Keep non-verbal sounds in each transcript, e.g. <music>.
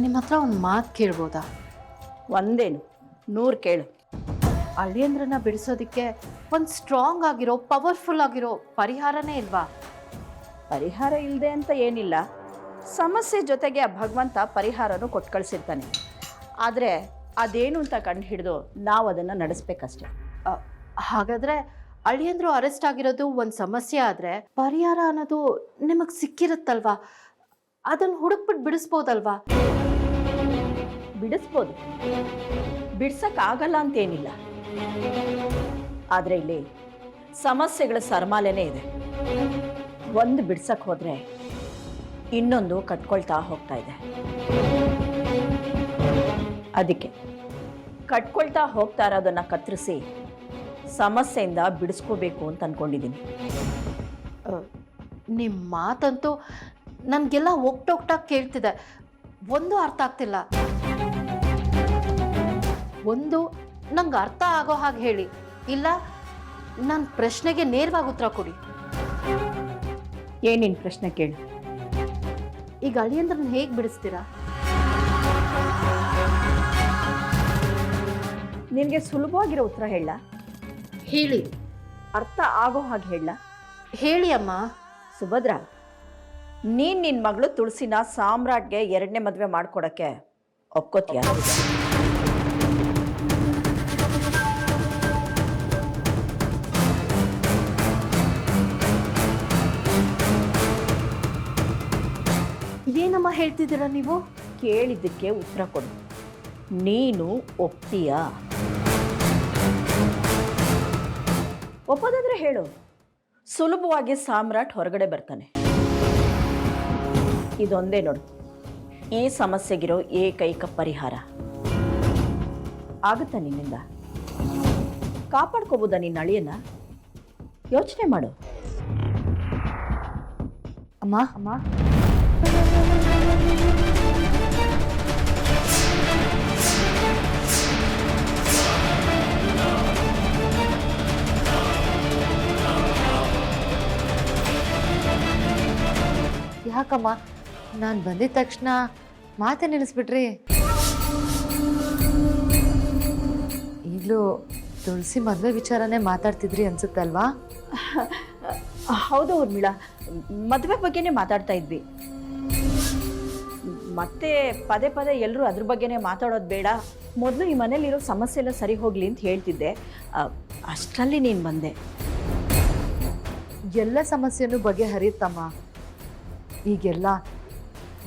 ನಿಮ್ಮ ಹತ್ರ ಒಂದು ಮಾತು ಕೇಳ್ಬೋದಾ? ಒಂದೇನು ನೂರು ಕೇಳು. ಅಳಿಯಂದ್ರನ್ನ ಬಿಡಿಸೋದಕ್ಕೆ ಒಂದು ಸ್ಟ್ರಾಂಗ್ ಆಗಿರೋ ಪವರ್ಫುಲ್ ಆಗಿರೋ ಪರಿಹಾರನೇ ಇಲ್ವಾ? ಪರಿಹಾರ ಇಲ್ಲದೆ ಅಂತ ಏನಿಲ್ಲ. ಸಮಸ್ಯೆ ಜೊತೆಗೆ ಆ ಭಗವಂತ ಪರಿಹಾರನೂ ಕೊಟ್ಟು ಕಳಿಸಿರ್ತಾನೆ ಆದರೆ ಅದೇನು ಅಂತ ಕಂಡು ಹಿಡಿದು ನಾವು ಅದನ್ನು ನಡೆಸ್ಬೇಕಷ್ಟೆ. ಹಾಗಾದರೆ ಹಾಗಾದ್ರೆ ಅಳಿಯಂದ್ರು ಅರೆಸ್ಟ್ ಆಗಿರೋದು ಒಂದು ಸಮಸ್ಯೆ ಆದರೆ ಪರಿಹಾರ ಅನ್ನೋದು ನಿಮಗೆ ಸಿಕ್ಕಿರುತ್ತಲ್ವಾ? ಅದನ್ನ ಹುಡುಕ್ಬಿಟ್ಟು ಬಿಡಿಸ್ಬೋದಲ್ವಾ? ಬಿಡಿಸ್ಬೋದು. ಬಿಡ್ಸಕ್ಕಾಗಲ್ಲ ಅಂತೇನಿಲ್ಲ. ಆದರೆ ಇಲ್ಲಿ ಸಮಸ್ಯೆಗಳ ಸರ್ಮಾಲೆನೆ ಇದೆ. ಒಂದು ಬಿಡ್ಸಕ್ ಹೋದ್ರೆ ಇನ್ನೊಂದು ಕಟ್ಕೊಳ್ತಾ ಹೋಗ್ತಾ ಇದೆ. ಅದಕ್ಕೆ ಕಟ್ಕೊಳ್ತಾ ಹೋಗ್ತಾ ಇರೋದನ್ನು ಕತ್ತರಿಸಿ ಸಮಸ್ಯೆಯಿಂದ ಬಿಡಿಸ್ಕೋಬೇಕು ಅಂತ ಅಂದ್ಕೊಂಡಿದ್ದೀನಿ ನಿಮ್ಮ ಮಾತಂತೂ ನನಗೆಲ್ಲ ಒಕ್ಟೊಕ್ಟಾಗಿ ಕೇಳ್ತಿದೆ. ಒಂದು ಅರ್ಥ ಆಗ್ತಿಲ್ಲ. ಒಂದು ನಂಗೆ ಅರ್ಥ ಆಗೋ ಹಾಗೆ ಹೇಳಿ. ಇಲ್ಲ ನನ್ನ ಪ್ರಶ್ನೆಗೆ ನೇರವಾಗಿ ಉತ್ತರ ಕೊಡಿ. ಏನೇನು ಪ್ರಶ್ನೆ ಕೇಳಿ? ಈಗ ಅಳಿಯಂದ್ರನ್ನ ಹೇಗೆ ಬಿಡಿಸ್ತೀರಾ? ನಿನಗೆ ಸುಲಭವಾಗಿರೋ ಉತ್ತರ ಹೇಳ. ಹೇಳಿ. ಅರ್ಥ ಆಗೋ ಹಾಗೆ ಹೇಳ. ಹೇಳಿ ಅಮ್ಮ. ಸುಭದ್ರ. ನೀನ್ ನಿನ್ನ ಮಗಳು ತುಳಸಿನ ಸಾಮ್ರಾಟ್ಗೆ ಎರಡನೇ ಮದುವೆ ಮಾಡ್ಕೊಡಕ್ಕೆ ಒಪ್ಕೋತೀಯ? ಏನಮ್ಮ ಹೇಳ್ತಿದ್ದೀರಾ ನೀವು? ಕೇಳಿದ್ದಕ್ಕೆ ಉತ್ತರ ಕೊಡು. ನೀನು ಒಪ್ತೀಯಾ? ಒಪ್ಪೋದಾದ್ರೆ ಹೇಳು. ಸುಲಭವಾಗಿ ಸಾಮ್ರಾಟ್ ಹೊರಗಡೆ ಬರ್ತಾನೆ. ಇದೊಂದೇ ನೋಡು. ಈ ಸಮಸ್ಯೆಗಿರೋ ಏಕೈಕ ಪರಿಹಾರ. ಆಗುತ್ತಾ ನಿನ್ನಿಂದ? ಕಾಪಾಡ್ಕೋಬೋದಾ ನಿನ್ನ ಅಳಿಯನ್ನ? ಯೋಚನೆ ಮಾಡು. ಅಮ್ಮ? ಅಮ್ಮ? ಯಾಕಮ್ಮ? ನಾನು ಬಂದಿದ ತಕ್ಷಣ ಮಾತೇ ನಿಲ್ಲಿಸ್ಬಿಟ್ರಿ ಈಗಲೂ ತುಳಸಿ ಮದುವೆ ವಿಚಾರನೇ ಮಾತಾಡ್ತಿದ್ರಿ ಅನ್ಸುತ್ತಲ್ವಾ? ಹೌದು ಊರ್ಮಿಳಾ ಮದುವೆ ಬಗ್ಗೆನೇ ಮಾತಾಡ್ತಾ ಇದ್ವಿ. ಮತ್ತೆ ಪದೇ ಪದೇ ಎಲ್ಲರೂ ಅದ್ರ ಬಗ್ಗೆನೇ ಮಾತಾಡೋದು ಬೇಡ. ಮೊದಲು ಈ ಮನೇಲಿರೋ ಸಮಸ್ಯೆ ಎಲ್ಲ ಸರಿ ಹೋಗ್ಲಿ ಅಂತ ಹೇಳ್ತಿದ್ದೆ. ಅಷ್ಟರಲ್ಲಿ ನೀನು ಬಂದೆ. ಎಲ್ಲ ಸಮಸ್ಯೆನೂ ಬಗೆಹರಿಯುತ್ತಮ್ಮ. ಈಗೆಲ್ಲ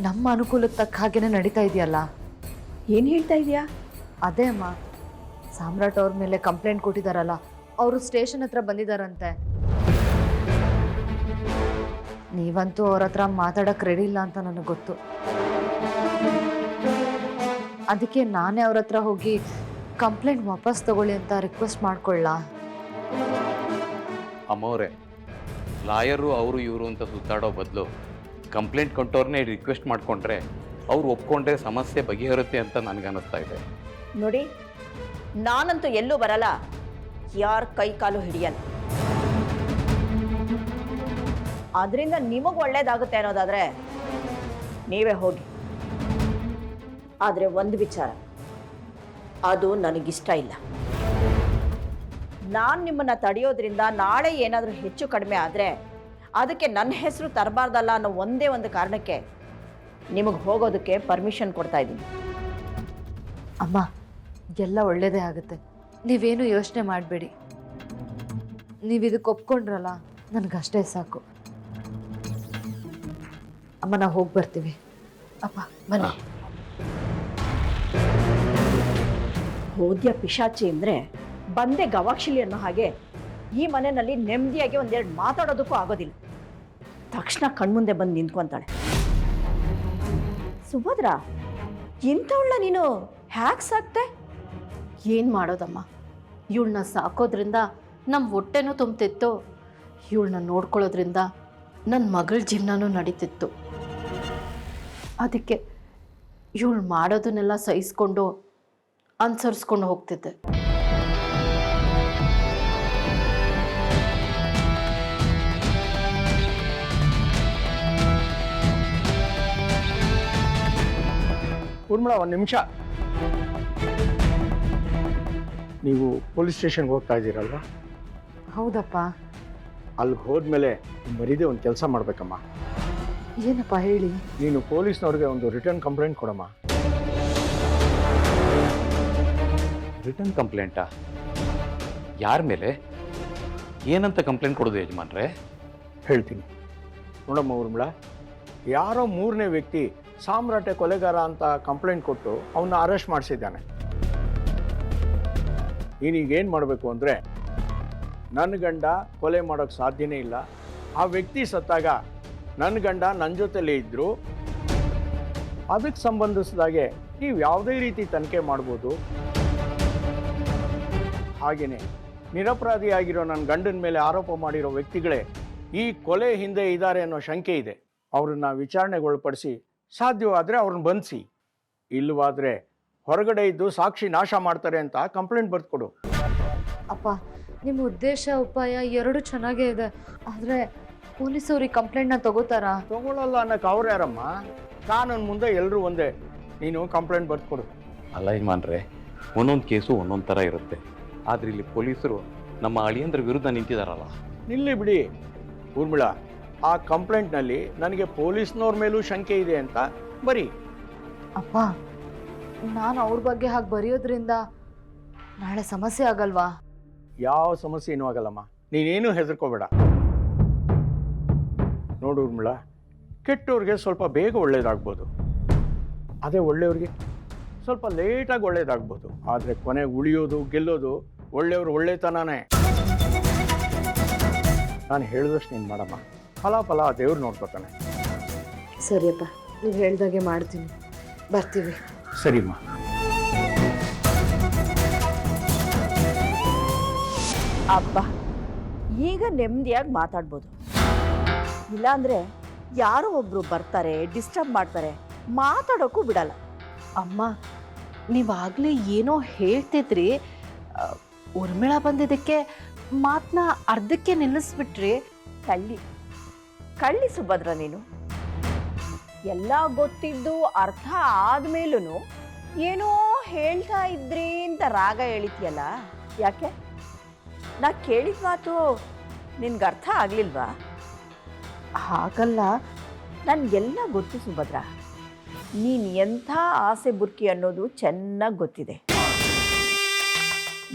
ನಮ್ಮ ಅನುಕೂಲಕ್ಕೆ ತಕ್ಕ ಹಾಗೇನೆ ನಡೀತಾ ಇದೆಯಲ್ಲ? ಏನು ಹೇಳ್ತಾ ಇದೆಯಾ? ಅದೇ ಅಮ್ಮ. ಸಾಮ್ರಾಟ್ ಅವ್ರ ಮೇಲೆ ಕಂಪ್ಲೇಂಟ್ ಕೊಟ್ಟಿದಾರಲ್ಲ ಅವರು ಸ್ಟೇಷನ್ ಹತ್ರ ಬಂದಿದಾರಂತೆ. ನೀವಂತೂ ಅವ್ರ ಹತ್ರ ಮಾತಾಡಕ್ ರೆಡಿ ಇಲ್ಲ ಅಂತ ನನಗೆ ಗೊತ್ತು. ಅದಕ್ಕೆ ನಾನೇ ಅವ್ರ ಹತ್ರ ಹೋಗಿ ಕಂಪ್ಲೇಂಟ್ ವಾಪಸ್ ತಗೊಳ್ಳಿ ಅಂತ ರಿಕ್ವೆಸ್ಟ್ ಮಾಡ್ಕೊಳ್ಳ? ಅಮ್ಮವ್ರೆ ಲಾಯರು ಅವರು ಇವರು ಅಂತ ಸುತ್ತಾಡೋ ಬದಲು ಕಂಪ್ಲೇಂಟ್ ಕೊಟ್ಟವ್ರನ್ನೇ ರಿಕ್ವೆಸ್ಟ್ ಮಾಡಿಕೊಂಡ್ರೆ ಅವ್ರು ಒಪ್ಕೊಂಡ್ರೆ ಸಮಸ್ಯೆ ಬಗೆಹರುತ್ತೆ ಅಂತ ನನಗನ್ನಿಸ್ತಾ ಇದೆ. ನೋಡಿ, ನಾನಂತೂ ಎಲ್ಲೂ ಬರಲ್ಲ. ಯಾರ ಕೈ ಕಾಲು ಹಿಡಿಯಲ್ಲ. ಅದರಿಂದ ನಿಮಗೆ ಒಳ್ಳೇದಾಗುತ್ತೆ ಅನ್ನೋದಾದ್ರೆ ನೀವೇ ಹೋಗಿ. ಆದರೆ ಒಂದು ವಿಚಾರ, ಅದು ನನಗಿಷ್ಟ ಇಲ್ಲ. ನಾನು ನಿಮ್ಮನ್ನು ತಡೆಯೋದ್ರಿಂದ ನಾಳೆ ಏನಾದರೂ ಹೆಚ್ಚು ಕಡಿಮೆ ಆದರೆ ಅದಕ್ಕೆ ನನ್ನ ಹೆಸರು ತರಬಾರ್ದಲ್ಲ ಅನ್ನೋ ಒಂದೇ ಒಂದು ಕಾರಣಕ್ಕೆ ನಿಮಗೆ ಹೋಗೋದಕ್ಕೆ ಪರ್ಮಿಷನ್ ಕೊಡ್ತಾ ಇದ್ದೀನಿ. ಅಮ್ಮ ಎಲ್ಲ ಒಳ್ಳೇದೇ ಆಗುತ್ತೆ. ನೀವೇನು ಯೋಚನೆ ಮಾಡಬೇಡಿ. ನೀವು ಇದಕ್ಕೆ ಒಪ್ಕೊಂಡ್ರಲ್ಲ ನನಗಷ್ಟೇ ಸಾಕು. ಅಮ್ಮ ನಾವು ಹೋಗಿ ಬರ್ತೀವಿ. ಅಪ್ಪ ಬನ್ನಿ. ಹೋದ್ಯ ಪಿಶಾಚಿ ಅಂದರೆ ಬಂದೆ ಗವಾಕ್ಷಿಲಿ ಅನ್ನೋ ಹಾಗೆ ಈ ಮನೆಯಲ್ಲಿ ನೆಮ್ಮದಿಯಾಗಿ ಒಂದೆರಡು ಮಾತಾಡೋದಕ್ಕೂ ಆಗೋದಿಲ್ಲ. ತಕ್ಷಣ ಕಣ್ಮುಂದೆ ಬಂದು ನಿಂತ್ಕೊಂತಾಳೆ ಸುಭದ್ರ ಇಂಥವಳ ನೀನು ಹ್ಯಾಕ್ ಸಾಕ್ತೆ? ಏನು ಮಾಡೋದಮ್ಮ? ಇವಳನ್ನ ಸಾಕೋದ್ರಿಂದ ನಮ್ಮ ಹೊಟ್ಟೆನೂ ತುಂಬ್ತಿತ್ತು. ಇವಳನ್ನ ನೋಡ್ಕೊಳ್ಳೋದ್ರಿಂದ ನನ್ನ ಮಗಳ ಜೀವನನೂ ನಡೀತಿತ್ತು. ಅದಕ್ಕೆ ಇವಳು ಮಾಡೋದನ್ನೆಲ್ಲ ಸಹಿಸ್ಕೊಂಡು ಅನುಸರಿಸ್ಕೊಂಡು ಹೋಗ್ತಿದ್ದೆ. ಊರ್ಮಿಳ ಒಂದು ನಿಮಿಷ. ನೀವು ಪೊಲೀಸ್ ಸ್ಟೇಷನ್ಗೆ ಹೋಗ್ತಾ ಇದ್ದೀರಲ್ವ? ಹೌದಪ್ಪ. ಅಲ್ಲಿಗೆ ಹೋದ್ಮೇಲೆ ಮರೀದೆ ಒಂದು ಕೆಲಸ ಮಾಡಬೇಕಮ್ಮ. ಏನಪ್ಪ ಹೇಳಿ? ನೀನು ಪೊಲೀಸ್ನವ್ರಿಗೆ ಒಂದು ರಿಟರ್ನ್ ಕಂಪ್ಲೇಂಟ್ ಕೊಡಮ್ಮ. ರಿಟರ್ನ್ ಕಂಪ್ಲೇಂಟಾ? ಯಾರ ಮೇಲೆ? ಏನಂತ ಕಂಪ್ಲೇಂಟ್ ಕೊಡೋದು ಯಜಮಾನ್ರೆ? ಹೇಳ್ತೀನಿ. ನೋಡಮ್ಮ ಊರ್ಮಿಳ ಯಾರೋ ಮೂರನೇ ವ್ಯಕ್ತಿ ಸಾಮ್ರಾಟೆ ಕೊಲೆಗಾರ ಅಂತ ಕಂಪ್ಲೇಂಟ್ ಕೊಟ್ಟು ಅವನ್ನ ಅರೆಸ್ಟ್ ಮಾಡಿಸಿದ್ದಾನೆ. ಏನು ಮಾಡಬೇಕು ಅಂದರೆ ನನ್ನ ಗಂಡ ಕೊಲೆ ಮಾಡೋಕ್ಕೆ ಸಾಧ್ಯನೇ ಇಲ್ಲ. ಆ ವ್ಯಕ್ತಿ ಸತ್ತಾಗ ನನ್ನ ಗಂಡ ನನ್ನ ಜೊತೆಲೇ ಇದ್ದರು ಅದಕ್ಕೆ ಸಂಬಂಧಿಸಿದಾಗೆ ನೀವು ಯಾವುದೇ ರೀತಿ ತನಿಖೆ ಮಾಡ್ಬೋದು. ಹಾಗೆಯೇ ನಿರಪರಾಧಿಯಾಗಿರೋ ನನ್ನ ಗಂಡನ ಮೇಲೆ ಆರೋಪ ಮಾಡಿರೋ ವ್ಯಕ್ತಿಗಳೇ ಈ ಕೊಲೆ ಹಿಂದೆ ಇದ್ದಾರೆ ಅನ್ನೋ ಶಂಕೆ ಇದೆ. ಅವರನ್ನು ವಿಚಾರಣೆಗೊಳಪಡಿಸಿ ಸಾಧ್ಯವಾದರೆ ಅವ್ರನ್ನ ಬಂಧಿಸಿ ಇಲ್ಲವಾದರೆ ಹೊರಗಡೆ ಇದ್ದು ಸಾಕ್ಷಿ ನಾಶ ಮಾಡ್ತಾರೆ ಅಂತ ಕಂಪ್ಲೇಂಟ್ ಬರ್ತ್ಕೊಡು ಅಪ್ಪ ನಿಮ್ಮ ಉದ್ದೇಶ ಉಪಾಯ ಎರಡು ಚೆನ್ನಾಗೇ ಇದೆ. ಆದರೆ ಪೊಲೀಸವ್ರಿಗೆ ಕಂಪ್ಲೇಂಟ್ನ ತಗೋತಾರಾ? ತಗೊಳ್ಳಲ್ಲ ಅನ್ನಕ್ಕೆ ಅವ್ರು ಯಾರಮ್ಮ? ಕಾನೂನು ಮುಂದೆ ಎಲ್ಲರೂ ಒಂದೇ. ನೀನು ಕಂಪ್ಲೇಂಟ್ ಬರ್ತ್ಕೊಡು ಅಲ್ಲ ಯಜಮಾನ್ರೆ ಒಂದೊಂದು ಕೇಸು ಒಂದೊಂದು ಥರ ಇರುತ್ತೆ. ಆದ್ರೆ ಇಲ್ಲಿ ಪೊಲೀಸರು ನಮ್ಮ ಅಳಿಯಂದ್ರ ವಿರುದ್ಧ ನಿಂತಿದಾರಲ್ಲ. ನಿಲ್ಲಿ ಬಿಡಿ. ಊರ್ಮಿಳ ಆ ಕಂಪ್ಲೇಂಟ್ನಲ್ಲಿ ನನಗೆ ಪೊಲೀಸ್ನವ್ರ ಮೇಲೂ ಶಂಕೆ ಇದೆ ಅಂತ ಬರೀ. ಅಪ್ಪ ನಾನು ಅವ್ರ ಬಗ್ಗೆ ಹಾಗೆ ಬರೆಯೋದ್ರಿಂದ ನಾಳೆ ಸಮಸ್ಯೆ ಆಗಲ್ವಾ? ಯಾವ ಸಮಸ್ಯೆ ಏನೂ ಆಗಲ್ಲಮ್ಮ. ನೀನೇನು ಹೆದರ್ಕೋಬೇಡ. ನೋಡು ಉರ್ಮಿಳ ಕೆಟ್ಟವ್ರಿಗೆ ಸ್ವಲ್ಪ ಬೇಗ ಒಳ್ಳೇದಾಗ್ಬೋದು. ಅದೇ ಒಳ್ಳೆಯವ್ರಿಗೆ ಸ್ವಲ್ಪ ಲೇಟಾಗಿ ಒಳ್ಳೇದಾಗ್ಬೋದು. ಆದರೆ ಕೊನೆ ಉಳಿಯೋದು ಗೆಲ್ಲೋದು ಒಳ್ಳೆಯವ್ರು ಒಳ್ಳೆತನನೇ. ನಾನು ಹೇಳಿದಷ್ಟು ನೀನು ಮಾಡಮ್ಮ. ಫಲ ಫಲ ದೇವ್ರು ನೋಡ್ಕೊತಾನೆ. ಸರಿಯಪ್ಪ ನೀವು ಹೇಳ್ದಾಗೆ ಮಾಡ್ತೀನಿ. ಬರ್ತೀವಿ. ಸರಿಮ್ಮ ಅಪ್ಪ ಈಗ ನೆಮ್ಮದಿಯಾಗಿ ಮಾತಾಡ್ಬೋದು. ಇಲ್ಲಾಂದ್ರೆ ಯಾರೋ ಒಬ್ರು ಬರ್ತಾರೆ ಡಿಸ್ಟರ್ಬ್ ಮಾಡ್ತಾರೆ ಮಾತಾಡೋಕ್ಕೂ ಬಿಡಲ್ಲ. ಅಮ್ಮ ನೀವಾಗಲೇ ಏನೋ ಹೇಳ್ತಿದ್ರಿ. ಆ, ಉರ್ಮಿಳಾ ಬಂದಿದ್ದಕ್ಕೆ ಮಾತನ್ನ ಅರ್ಧಕ್ಕೆ ನಿಲ್ಲಿಸ್ಬಿಟ್ರಿ. ಕಳ್ಳಿ ಕಳ್ಳಿ ಸುಭದ್ರ ನೀನು. ಎಲ್ಲ ಗೊತ್ತಿದ್ದು ಅರ್ಥ ಆದ್ಮೇಲೂ ಏನೋ ಹೇಳ್ತಾ ಇದ್ರಿ ಅಂತ ರಾಗ ಹೇಳಿದ್ಯಲ್ಲ ಯಾಕೆ? ನಾ ಕೇಳಿದ ಮಾತು ನಿನ್ಗೆ ಅರ್ಥ ಆಗ್ಲಿಲ್ವಾ? ಹಾಗಲ್ಲ. ನನಗೆಲ್ಲ ಗೊತ್ತು ಸುಭದ್ರ. ನೀನು ಎಂಥ ಆಸೆ ಬುರ್ಕಿ ಅನ್ನೋದು ಚೆನ್ನಾಗಿ ಗೊತ್ತಿದೆ.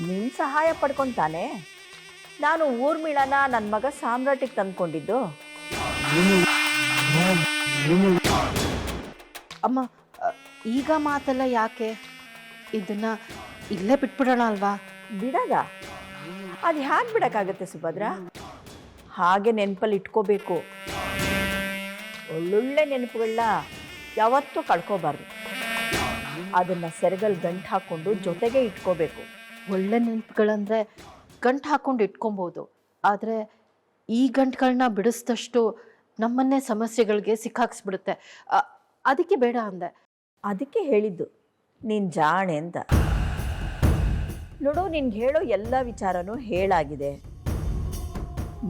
ನಿನ್ನ ಸಹಾಯ ಪಡ್ಕೊಂತಾನೆ ನಾನು ಊರ್ಮಿಳನ ನನ್ನ ಮಗ ಸಾಮ್ರಾಟಿಗೆ ತಂದ್ಕೊಂಡಿದ್ದು. ಅಮ್ಮ ಈಗ ಮಾತಲ್ಲ ಯಾಕೆ? ಇದನ್ನ ಇಲ್ಲೇ ಬಿಟ್ಬಿಡೋಣ ಅಲ್ವಾ? ಬಿಡದ? ಅದು ಹ್ಯಾಗೆ ಬಿಡೋಕ್ಕಾಗತ್ತೆ ಸುಭದ್ರ? ಹಾಗೆ ನೆನಪಲ್ಲಿ ಇಟ್ಕೋಬೇಕು. ಒಳ್ಳೊಳ್ಳೆ ನೆನಪುಗಳನ್ನ ಯಾವತ್ತೂ ಕಳ್ಕೋಬಾರ್ದು. ಅದನ್ನು ಸೆರಗಲ್ಲಿ ಗಂಟು ಹಾಕ್ಕೊಂಡು ಜೊತೆಗೆ ಇಟ್ಕೋಬೇಕು. ಒಳ್ಳೆ ನೆನಪುಗಳಂದ್ರೆ ಗಂಟು ಹಾಕೊಂಡು ಇಟ್ಕೊಬಹುದು ಆದರೆ ಈ ಗಂಟುಗಳನ್ನ ಬಿಡಿಸಿದಷ್ಟು ನಮ್ಮನ್ನೇ ಸಮಸ್ಯೆಗಳಿಗೆ ಸಿಕ್ಕಾಕ್ಸ್ಬಿಡುತ್ತೆ. ಅದಕ್ಕೆ ಬೇಡ ಅಂದೆ. ಅದಕ್ಕೆ ಹೇಳಿದ್ದು, ನೀನು ಜಾಣೆ ಅಂತ. ನೋಡು, ನಿನ್ಗೆ ಹೇಳೋ ಎಲ್ಲ ವಿಚಾರನೂ ಹೇಳಾಗಿದೆ.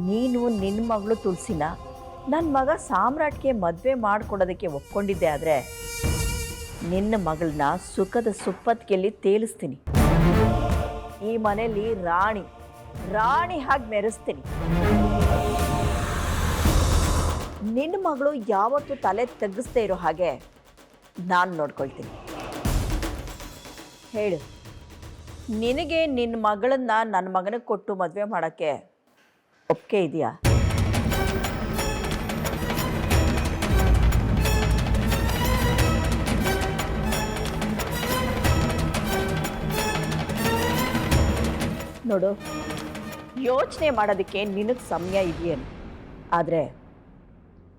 ನೀನು ನಿನ್ನ ಮಗಳು ತುಳಸಿನ ನನ್ನ ಮಗ ಸಾಮ್ರಾಟ್ಗೆ ಮದುವೆ ಮಾಡಿಕೊಡೋದಕ್ಕೆ ಒಪ್ಕೊಂಡಿದ್ದೆ ಆದರೆ, ನಿನ್ನ ಮಗಳನ್ನ ಸುಖದ ಸುಪ್ಪತ್ತಿಗೆಲ್ಲಿ ತೇಲಿಸ್ತೀನಿ. ಈ ಮನೆಯಲ್ಲಿ ರಾಣಿ ರಾಣಿ ಹಾಗೆ ಮೆರೆಸ್ತೀನಿ. ನಿನ್ನ ಮಗಳು ಯಾವತ್ತು ತಲೆ ತಗ್ಗಿಸ್ದೇ ಇರೋ ಹಾಗೆ ನಾನು ನೋಡ್ಕೊಳ್ತೀನಿ. ಹೇಳು. ನಿನಗೆ ನಿನ್ನ ಮಗಳನ್ನ ನನ್ನ ಮಗನಿಗೆ ಕೊಟ್ಟು ಮದುವೆ ಮಾಡೋಕ್ಕೆ ಒಪ್ಪಿಗೆ ಇದೆಯಾ? ನೋಡು, ಯೋಚನೆ ಮಾಡೋದಕ್ಕೆ ನಿನಗೆ ಸಮಯ ಇದೆಯೇನು? ಆದರೆ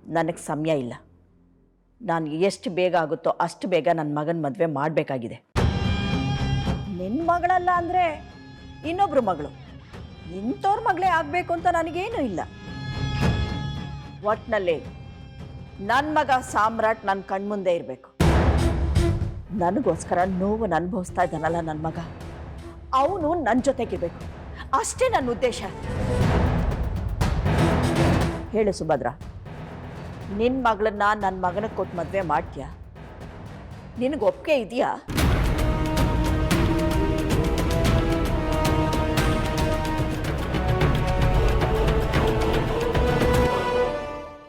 ನನಗೆ ಸಮಯ ಇಲ್ಲ. ನಾನು ಎಷ್ಟು ಬೇಗ ಆಗುತ್ತೋ ಅಷ್ಟು ಬೇಗ ನನ್ನ ಮಗನ ಮದುವೆ ಮಾಡಬೇಕಾಗಿದೆ. ನಿನ್ನ ಮಗಳಲ್ಲ ಅಂದರೆ ಇನ್ನೊಬ್ರು ಮಗಳು. ಇಂಥವ್ರ ಮಗಳೇ ಆಗಬೇಕು ಅಂತ ನನಗೇನು ಇಲ್ಲ. ಒಟ್ಟಿನಲ್ಲಿ ನನ್ನ ಮಗ ಸಾಮ್ರಾಟ್ ನನ್ನ ಕಣ್ಮುಂದೆ ಇರಬೇಕು. ನನಗೋಸ್ಕರ ನೋವು ಅನುಭವಿಸ್ತಾ ಇದ್ದಾನಲ್ಲ ನನ್ನ ಮಗ. ಅವನು ನನ್ನ ಜೊತೆಗಿರಬೇಕು. ಅಷ್ಟೇ ನನ್ನ ಉದ್ದೇಶ. ಹೇಳು ಸುಭದ್ರ. ನಿನ್ನ ಮಗಳನ್ನ ನನ್ನ ಮಗನಿಗೆ ಕೊಟ್ಟು ಮದುವೆ ಮಾಡ್ತೀಯಾ? ನಿನಗೆ ಒಪ್ಪಿಗೆ ಇದೆಯಾ?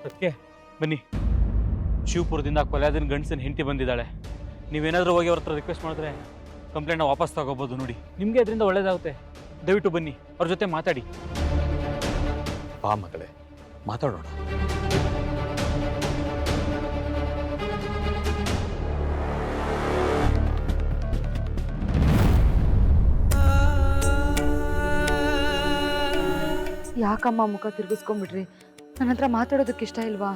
ಅದಕ್ಕೆ ಬನ್ನಿ. ಶಿವಪುರದಿಂದ ಕೊಲೆಯಾದಿನ ಗಂಡಸಿನ ಹೆಂಡತಿ ಬಂದಿದ್ದಾಳೆ. ನೀವೇನಾದರೂ ಹೋಗಿ ಅವ್ರ ಹತ್ರ ರಿಕ್ವೆಸ್ಟ್ ಮಾಡಿದ್ರೆ ಕಂಪ್ಲೇಂಟ್ನ ವಾಪಸ್ ತಗೋಬೋದು ನೋಡಿ. ನಿಮಗೆ ಅದರಿಂದ ಒಳ್ಳೇದಾಗುತ್ತೆ. ದಯವಿಟ್ಟು ಬನ್ನಿ ಅವ್ರ ಜೊತೆ ಮಾತಾಡಿ. ಬಾ ಮಗಳೇ ಮಾತಾಡೋಣ. ಯಾಕಮ್ಮ ಮುಖ ತಿರ್ಗಿಸ್ಕೊಂಡ್ಬಿಟ್ರಿ? ನನ್ನ ಹತ್ರ ಮಾತಾಡೋದಕ್ಕೆ ಇಷ್ಟ ಇಲ್ವಾ?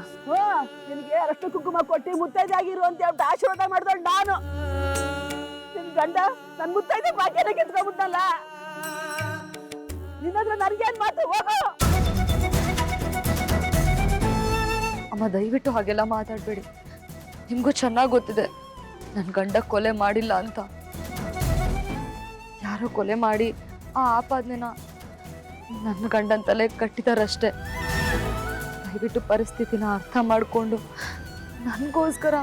ನಿನಗೆ ಅರಷ್ಟು ಕುಂಕುಮ ಕೊಟ್ಟು ಮುತ್ತೈದೆ ಆಗಿರು ಅಂತ ಹೇಳ್ಬಿಟ್ಟು ಆಶೀರ್ವಾದ ಮಾಡ್ದೋಳು ನಾನು. ನಿನ್ ಗಂಡ ನನ್ ಮುತ್ತೈದೆ ಭಾಗ್ಯನ ಕಿತ್ಕೊಂಡ್ಬಿಟ್ನಲ್ಲ? ನಿನ್ನತ್ರ ನನ್ಗೇನ್ ಮಾತು? ಹೋಗು. ಅಮ್ಮ ದಯವಿಟ್ಟು ಹಾಗೆಲ್ಲ ಮಾತಾಡಬೇಡಿ. ನಿಮಗೂ ಚೆನ್ನಾಗಿ ಗೊತ್ತಿದೆ. ನನ್ನ ಗಂಡ ಕೊಲೆ ಮಾಡಿಲ್ಲ ಅಂತ. ಯಾರೋ ಕೊಲೆ ಮಾಡಿ ಆ ಆಪಾದನೆನ ನನ್ನ ಗಂಡನ ತಲೆ ಕಟ್ಟಿದಾರಷ್ಟೇ. ದಯವಿಟ್ಟು ಪರಿಸ್ಥಿತಿನ ಅರ್ಥ ಮಾಡಿಕೊಂಡು ನನಗೋಸ್ಕರ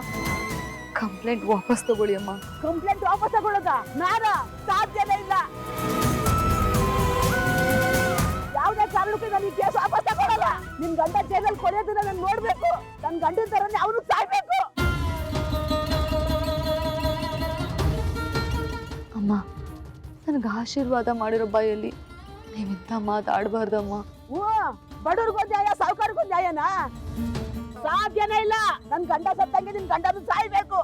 ಕಂಪ್ಲೇಂಟ್ ವಾಪಸ್ ತಗೊಳ್ಳಿ ಅಮ್ಮ. ಕಂಪ್ಲೇಂಟ್ ವಾಪಸ್ ತಗೊಳ್ಳೋದ? ನಾನ ಸಾಧ್ಯನೇ ಇಲ್ಲ. ಯಾವುದೇ ಕಾರಣಕ್ಕೂ ನಾನು ಈ ಕೇಸ್ ವಾಪಸ್ ತಗೊಳ್ಳಲ್ಲ ನಿಮ್ಮ ಗಂಡ ಜೈಲಲ್ಲಿ ಕೊನೆಯೋದನ್ನ ನಾನು ನೋಡ್ಬೇಕು. ನನ್ ಗಂಡನ ತರನೇ ಅವನು ಸಾಯ್ಬೇಕು. ಅಮ್ಮ ನನಗೆ ಆಶೀರ್ವಾದ ಮಾಡಿರೋ ಬಾಯಲ್ಲಿ ನೀವಿಂಥ ಮಾತಾಡಬಾರ್ದಮ್ಮ. ಹ್ಞೂ ಬಡವ್ರಿಗೊಂದು ನ್ಯಾಯ ಸಾವುಕಾರಗೊಂದು ನ್ಯಾಯನಾ ಸಾಧ್ಯನೇ ಇಲ್ಲ. ನನ್ ಗಂಡ ಸತ್ತಂಗೆ ನಿನ್ ಗಂಡ ಸಾಯ್ಬೇಕು.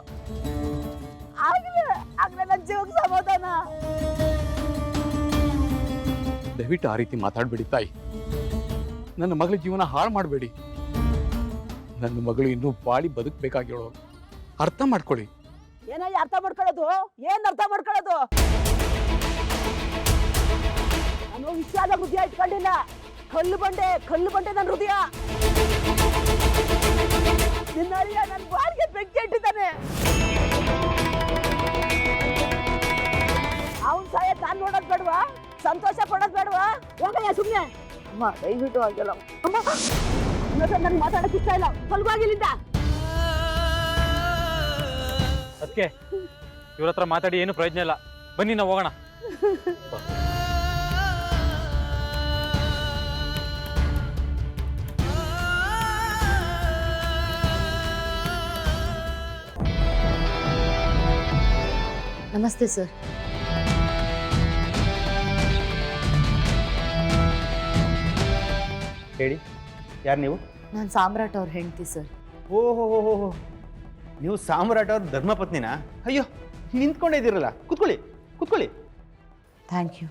ಆಗ್ಲೇ ಆಗ್ಲೇ ನನ್ ಜೀವಕ್ಕೆ ಸಮಾಧಾನ. ದಯವಿಟ್ಟು ಆ ರೀತಿ ಮಾತಾಡಬೇಡಿ ತಾಯಿ. ನನ್ನ ಮಗಳ ಜೀವನ ಹಾಳು ಮಾಡಬೇಡಿ. ನನ್ನ ಮಗಳು ಇನ್ನೂ ಬಾಳಿ ಬದುಕ್ಬೇಕಾಗಿರೋ ಅರ್ಥ ಮಾಡ್ಕೊಳ್ಳಿ. ಏನಯ್ಯ ಅರ್ಥ ಮಾಡ್ಕೊಳ್ಳೋದು? ಏನ್ ಅರ್ಥ ಮಾಡ್ಕೊಳ್ಳೋದು? ನಾನು ವಿಷಾದ ಹೃದಯ ಇಟ್ಕೊಂಡಿಲ್ಲ ಕಲ್ಲು ಬಂಡೆ ಕಲ್ಲು ಬಂಡೆ ನನ್ನ ಹೃದಯ. ನಿನ್ನ ಅಳಿಯ ನನ್ನ ಬಾರಿಗೆ ಬೆಂಕಿ ಇಟ್ಟಿದ್ದಾನೆ. ಅವನ್ ಸಾಯ ತಾನು ನೋಡೋದ್ ಬೇಡವಾ? ಸಂತೋಷ ಪಡೋದ್ ಬೇಡವಾ? ಹೋಗಯ್ಯ ಸುಮ್ನೆ. ಅಮ್ಮ ದಯವಿಟ್ಟು ಆಗಿಲ್ಲ ಅಮ್ಮ ನನ್ಗೆ ಮಾತಾಡಕ್ ಇಷ್ಟ ಇಲ್ಲ. ತೊಲಗೋಗಿಲ್ಲಿಂದ ಅದಕ್ಕೆ ಇವ್ರ ಹತ್ರ ಮಾತಾಡಿ ಏನು ಪ್ರಯೋಜನ ಇಲ್ಲ. ಬನ್ನಿ ನಾವು ಹೋಗೋಣ. <laughs> ನಮಸ್ತೆ ಸರ್. ಹೇಳಿ ಯಾರು ನೀವು? ನಾನು ಸಾಮ್ರಾಟ್ ಅವ್ರ ಹೆಂಡತಿ ಸರ್. ಓಹೋ ಹೋ ಹೋ ಹೋ ನೀವು ಸಾಮ್ರಾಟ್ ಅವ್ರ ಧರ್ಮಪತ್ನಿನಾ? ಅಯ್ಯೋ ನಿಂತ್ಕೊಂಡಿದ್ದೀರಲ್ಲ ಕುತ್ಕೊಳ್ಳಿ ಕುತ್ಕೊಳ್ಳಿ ಕೂತ್ಕೊಳ್ಳಿ. Thank you.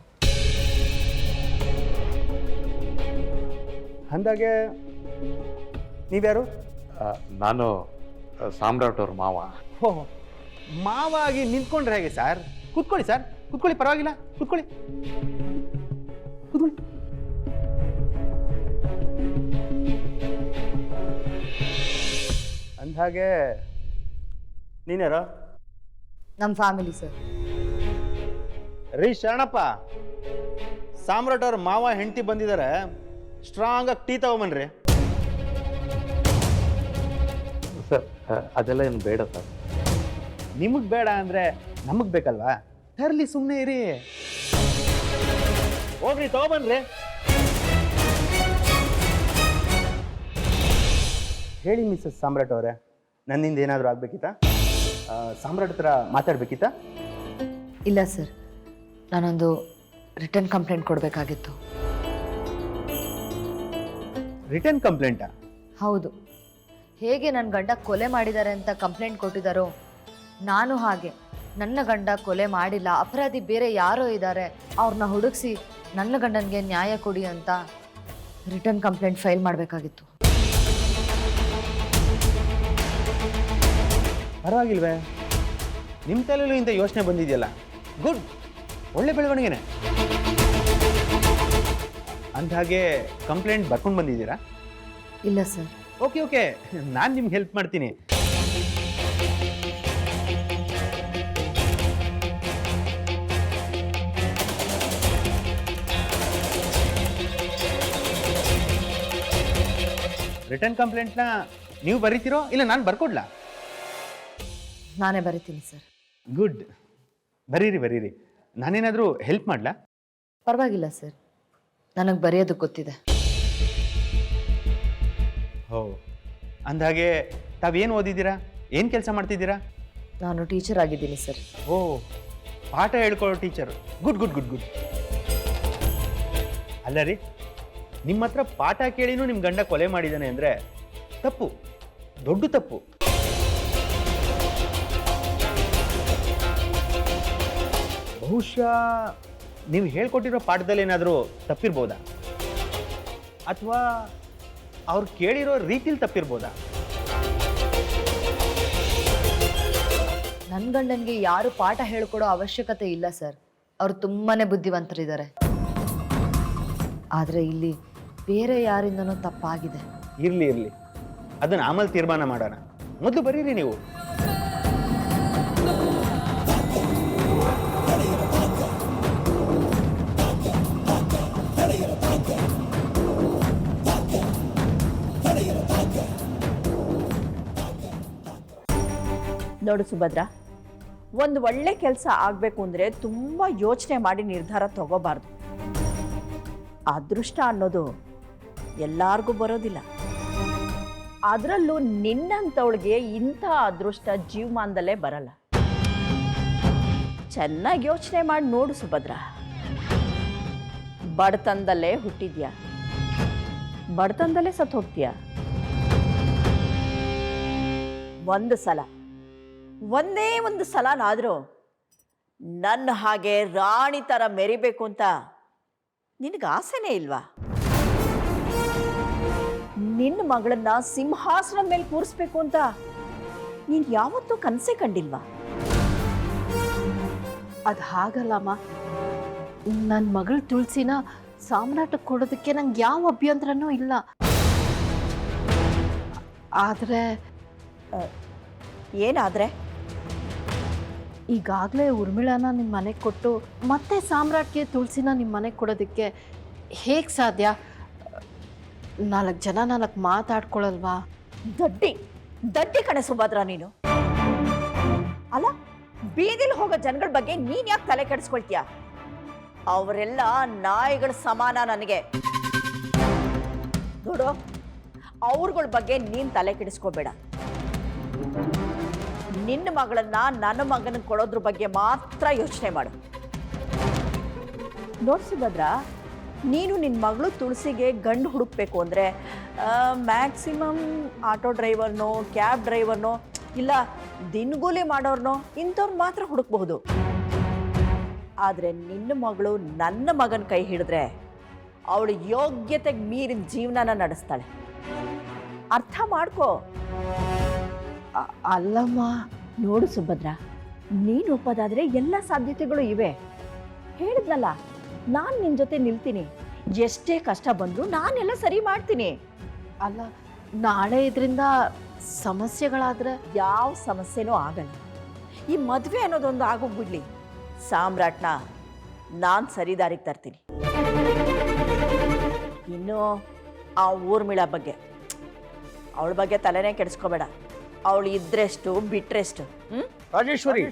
ಅಂದಾಗೆ ನೀವ್ಯಾರು? ನಾನು ಸಾಮ್ರಾಟ್ ಅವ್ರ ಮಾವ. ಹೋ ಮಾವಾಗಿ ನಿಂತ್ಕೊಂಡ್ರೆ ಹೇಗೆ ಸರ್? ಕುತ್ಕೊಳ್ಳಿ ಸರ್. ಕುತ್ಕೊಳ್ಳಿ ಪರವಾಗಿಲ್ಲ. ಕೂತ್ಕೊಳ್ಳಿ. ಕೂತ್ಕೊಳ್ಳಿ. ಅಂದಾಗೆ ನೀನ್ಯಾರ? ನಮ್ಮ ಫ್ಯಾಮಿಲಿ ಸರ್. ರೀ ಶರಣಪ್ಪ. ಸಾಮ್ರಾಟ್ ಅವ್ರ ಮಾವ ಹೆಂಡತಿ ಬಂದಿದ್ದಾರೆ ಸ್ಟ್ರಾಂಗ್ ಆಗಿ ಟೀ ತಗೊಂಬನ್ರಿ. ಸರ್ ಅದೆಲ್ಲ ಏನು ಬೇಡ ಸರ್. ನಿಮಗ್ ಬೇಡ ಅಂದ್ರೆ ನಮಗೆ ಬೇಕಲ್ವಾ? ತರ್ಲಿ ಸುಮ್ಮನೆ ಇರಿ. ಹೋಗ್ರಿ ತಗೊಬನ್ರಿ ಹೇಳಿ ಮಿಸ್ಸಸ್ ಸಾಮ್ರಾಟ್ ಅವರೇ ನನ್ನಿಂದ ಏನಾದರೂ ಆಗ್ಬೇಕಿತ್ತಾ? ಸಾಮ್ರಾಟ್ ಹತ್ರ ಮಾತಾಡ್ಬೇಕಿತ್ತ? ಇಲ್ಲ ಸರ್ ನಾನೊಂದು ರಿಟರ್ನ್ ಕಂಪ್ಲೇಂಟ್ ಕೊಡಬೇಕಾಗಿತ್ತು. ರಿಟರ್ನ್ ಕಂಪ್ಲೇಂಟಾ? ಹೌದು. ಹೇಗೆ ನನ್ನ ಗಂಡ ಕೊಲೆ ಮಾಡಿದ್ದಾರೆ ಅಂತ ಕಂಪ್ಲೇಂಟ್ ಕೊಟ್ಟಿದ್ದಾರೋ ನಾನು ಹಾಗೆ. ನನ್ನ ಗಂಡ ಕೊಲೆ ಮಾಡಿಲ್ಲ. ಅಪರಾಧಿ ಬೇರೆ ಯಾರೋ ಇದ್ದಾರೆ ಅವ್ರನ್ನ ಹುಡುಕಿಸಿ ನನ್ನ ಗಂಡನಿಗೆ ನ್ಯಾಯ ಕೊಡಿ ಅಂತ ರಿಟರ್ನ್ ಕಂಪ್ಲೇಂಟ್ ಫೈಲ್ ಮಾಡಬೇಕಾಗಿತ್ತು. ಪರವಾಗಿಲ್ವೇ? ನಿಮ್ಮ ತಲೆಯಲ್ಲೂ ಇಂಥ ಯೋಚನೆ ಬಂದಿದೆಯಲ್ಲ? ಗುಡ್. ಒಳ್ಳೆ ಬೆಳವಣಿಗೆನೆ. ಅಂದ್ಹಾಗೆ ಕಂಪ್ಲೇಂಟ್ ಬರ್ಕೊಂಡು ಬಂದಿದ್ದೀರಾ? ಇಲ್ಲ ಸರ್. Okay okay. ನಾನು ನಿಮ್ಗೆ ಹೆಲ್ಪ್ ಮಾಡ್ತೀನಿ. ರಿಟರ್ನ್ ಕಂಪ್ಲೇಂಟ್ನ ನೀವು ಬರೀತೀರೋ ಇಲ್ಲ ನಾನು ಬರ್ಕೊಡ್ಲಾ? ನಾನೇ ಬರಿತೀನಿ ಸರ್. ಗುಡ್ ಬರೀರಿ ಬರೀರಿ. ನಾನೇನಾದರೂ ಹೆಲ್ಪ್ ಮಾಡಲಾ? ಪರವಾಗಿಲ್ಲ ಸರ್. ನನಗೆ ಬರೆಯೋದು ಗೊತ್ತಿದೆ. ಹೋ. ಅಂದಹಾಗೆ ತಾವೇನು ಓದಿದ್ದೀರಾ? ಏನು ಕೆಲಸ ಮಾಡ್ತಿದ್ದೀರಾ? ನಾನು ಟೀಚರ್ ಆಗಿದ್ದೀನಿ ಸರ್. ಓ ಪಾಠ ಹೇಳ್ಕೊಳ್ಳೋ teacher. Good good good good ಅಲ್ಲ ರೀ ನಿಮ್ಮ ಹತ್ರ ಪಾಠ ಕೇಳಿನೂ ನಿಮ್ಮ ಗಂಡ ಕೊಲೆ ಮಾಡಿದ್ದಾನೆ ಅಂದರೆ ತಪ್ಪು, ದೊಡ್ಡ ತಪ್ಪು. ಬಹುಶಃ ನೀವು ಹೇಳ್ಕೊಟ್ಟಿರೋ ಪಾಠದಲ್ಲಿ ಏನಾದರೂ ತಪ್ಪಿರ್ಬೋದಾ? ಅಥವಾ ಅವ್ರು ಕೇಳಿರೋ ರೀತಿಲಿ ತಪ್ಪಿರ್ಬೋದಾ? ನನ್ನ ಗಂಡನಿಗೆ ಯಾರು ಪಾಠ ಹೇಳ್ಕೊಡೋ ಅವಶ್ಯಕತೆ ಇಲ್ಲ ಸರ್. ಅವರು ತುಂಬಾ ಬುದ್ಧಿವಂತರಿದ್ದಾರೆ ಆದರೆ ಇಲ್ಲಿ ಬೇರೆ ಯಾರಿಂದನೋ ತಪ್ಪಾಗಿದೆ. ಇರಲಿ ಇರಲಿ. ಅದನ್ನು ಆಮೇಲೆ ತೀರ್ಮಾನ ಮಾಡೋಣ. ಮೊದಲು ಬರೀರಿ ನೀವು. ನೋಡು ಸುಭದ್ರ ಒಂದು ಒಳ್ಳೆ ಕೆಲಸ ಆಗಬೇಕು ಅಂದರೆ ತುಂಬ ಯೋಚನೆ ಮಾಡಿ ನಿರ್ಧಾರ ತಗೋಬಾರ್ದು. ಅದೃಷ್ಟ ಅನ್ನೋದು ಎಲ್ಲಾರ್ಗೂ ಬರೋದಿಲ್ಲ. ಅದರಲ್ಲೂ ನಿನ್ನಂಥವಳಿಗೆ ಇಂಥ ಅದೃಷ್ಟ ಜೀವಮಾನದಲ್ಲೇ ಬರಲ್ಲ. ಚೆನ್ನಾಗಿ ಯೋಚನೆ ಮಾಡಿ ನೋಡು ಸುಭದ್ರ. ಬಡತನದಲ್ಲೇ ಹುಟ್ಟಿದ್ಯಾ? ಬಡತನದಲ್ಲೇ ಸತ್ತು ಹೋಗ್ತೀಯ? ಒಂದು ಸಲ, ಒಂದೇ ಒಂದು ಸಲನಾದರೂ ನನ್ನ ಹಾಗೆ ರಾಣಿ ಥರ ಮೆರಿಬೇಕು ಅಂತ ನಿನಗೆ ಆಸೆನೇ ಇಲ್ವಾ? ನಿನ್ನ ಮಗಳನ್ನ ಸಿಂಹಾಸನ ಮೇಲೆ ಕೂರಿಸ್ಬೇಕು ಅಂತ ನೀನ್ ಯಾವತ್ತೂ ಕನಸೇ ಕಂಡಿಲ್ವಾ? ಅದು ಹಾಗಲ್ಲಮ್ಮ ನನ್ನ ಮಗಳು ತುಳಸಿನ ಸಾಮ್ರಾಟಕ್ಕೆ ಕೊಡೋದಕ್ಕೆ ನಂಗೆ ಯಾವ ಅಭ್ಯಂತರನೂ ಇಲ್ಲ. ಆದರೆ ಏನಾದರೆ? ಈಗಾಗಲೇ ಉರ್ಮಿಳಾನ ನಿಮ್ಮ ಮನೆಗೆ ಕೊಟ್ಟು ಮತ್ತೆ ಸಾಮ್ರಾಟ್ಗೆ ತುಳಸಿನ ನಿಮ್ಮ ಮನೆಗೆ ಕೊಡೋದಕ್ಕೆ ಹೇಗೆ ಸಾಧ್ಯ? ನಾಲ್ಕು ಜನ ನಾಲ್ಕು ಮಾತಾಡ್ಕೊಳಲ್ವಾ? ದಡ್ಡಿ ದಡ್ಡಿ ಕಣೆ ಸುಭದ್ರ ನೀನು. ಅಲ್ಲ, ಬೀದಿಲಿ ಹೋಗೋ ಜನಗಳ ಬಗ್ಗೆ ನೀನ್ ಯಾಕೆ ತಲೆ ಕೆಡಿಸ್ಕೊಳ್ತೀಯ? ಅವರೆಲ್ಲ ನಾಯಿಗಳ ಸಮಾನ ನನಗೆ. ನೋಡು, ಅವ್ರಗಳ ಬಗ್ಗೆ ನೀನ್ ತಲೆ ಕೆಡಿಸ್ಕೋಬೇಡ. ನಿನ್ನ ಮಗಳನ್ನ ನನ್ನ ಮಗನ ಕೊಡೋದ್ರ ಬಗ್ಗೆ ಮಾತ್ರ ಯೋಚನೆ ಮಾಡು. ನೋಡ್ ಸುಭದ್ರ ನೀನು ನಿನ್ನ ಮಗಳು ತುಳಸಿಗೆ ಗಂಡು ಹುಡುಕ್ಬೇಕು ಅಂದರೆ ಮ್ಯಾಕ್ಸಿಮಮ್ ಆಟೋ ಡ್ರೈವರ್ನೋ ಕ್ಯಾಬ್ ಡ್ರೈವರ್ನೋ ಇಲ್ಲ ದಿನಗೂಲಿ ಮಾಡೋರ್ನೋ, ಇಂಥವ್ರು ಮಾತ್ರ ಹುಡುಕ್ಬಹುದು. ಆದರೆ ನಿನ್ನ ಮಗಳು ನನ್ನ ಮಗನ ಕೈ ಹಿಡಿದ್ರೆ ಅವಳು ಯೋಗ್ಯತೆಗೆ ಮೀರಿದ ಜೀವನನ ನಡೆಸ್ತಾಳೆ. ಅರ್ಥ ಮಾಡ್ಕೋ. ಅಲ್ಲಮ್ಮ, ನೋಡು ಸುಭದ್ರ, ನೀನು ಒಪ್ಪದಾದರೆ ಎಲ್ಲ ಸಾಧ್ಯತೆಗಳು ಇವೆ. ಹೇಳಿದ್ನಲ್ಲ ನಾನು ನಿನ್ನ ಜೊತೆ ನಿಲ್ತೀನಿ. ಎಷ್ಟೇ ಕಷ್ಟ ಬಂದರೂ ನಾನೆಲ್ಲ ಸರಿ ಮಾಡ್ತೀನಿ. ಅಲ್ಲ ನಾಳೆ ಇದರಿಂದ ಸಮಸ್ಯೆಗಳಾದರೆ ಯಾವ ಸಮಸ್ಯೆನೂ ಆಗಲ್ಲ. ಈ ಮದುವೆ ಅನ್ನೋದೊಂದು ಆಗೋಗ್ಬಿಡ್ಲಿ. ಸಾಮ್ರಾಟ್ನ ನಾನು ಸರಿದಾರಿಗೆ ತರ್ತೀನಿ. ಇನ್ನು ಆ ಊರ್ಮಿಳ ಬಗ್ಗೆ. ಅವಳ ಬಗ್ಗೆ ತಲೆನೇ ಕೆಡಿಸ್ಕೋಬೇಡ. ಅವಳು ಇದ್ರೆಷ್ಟು ಬಿಟ್ರೆಷ್ಟು ಹ್ಞೂ ರಾಜೇಶ್ವರಿ.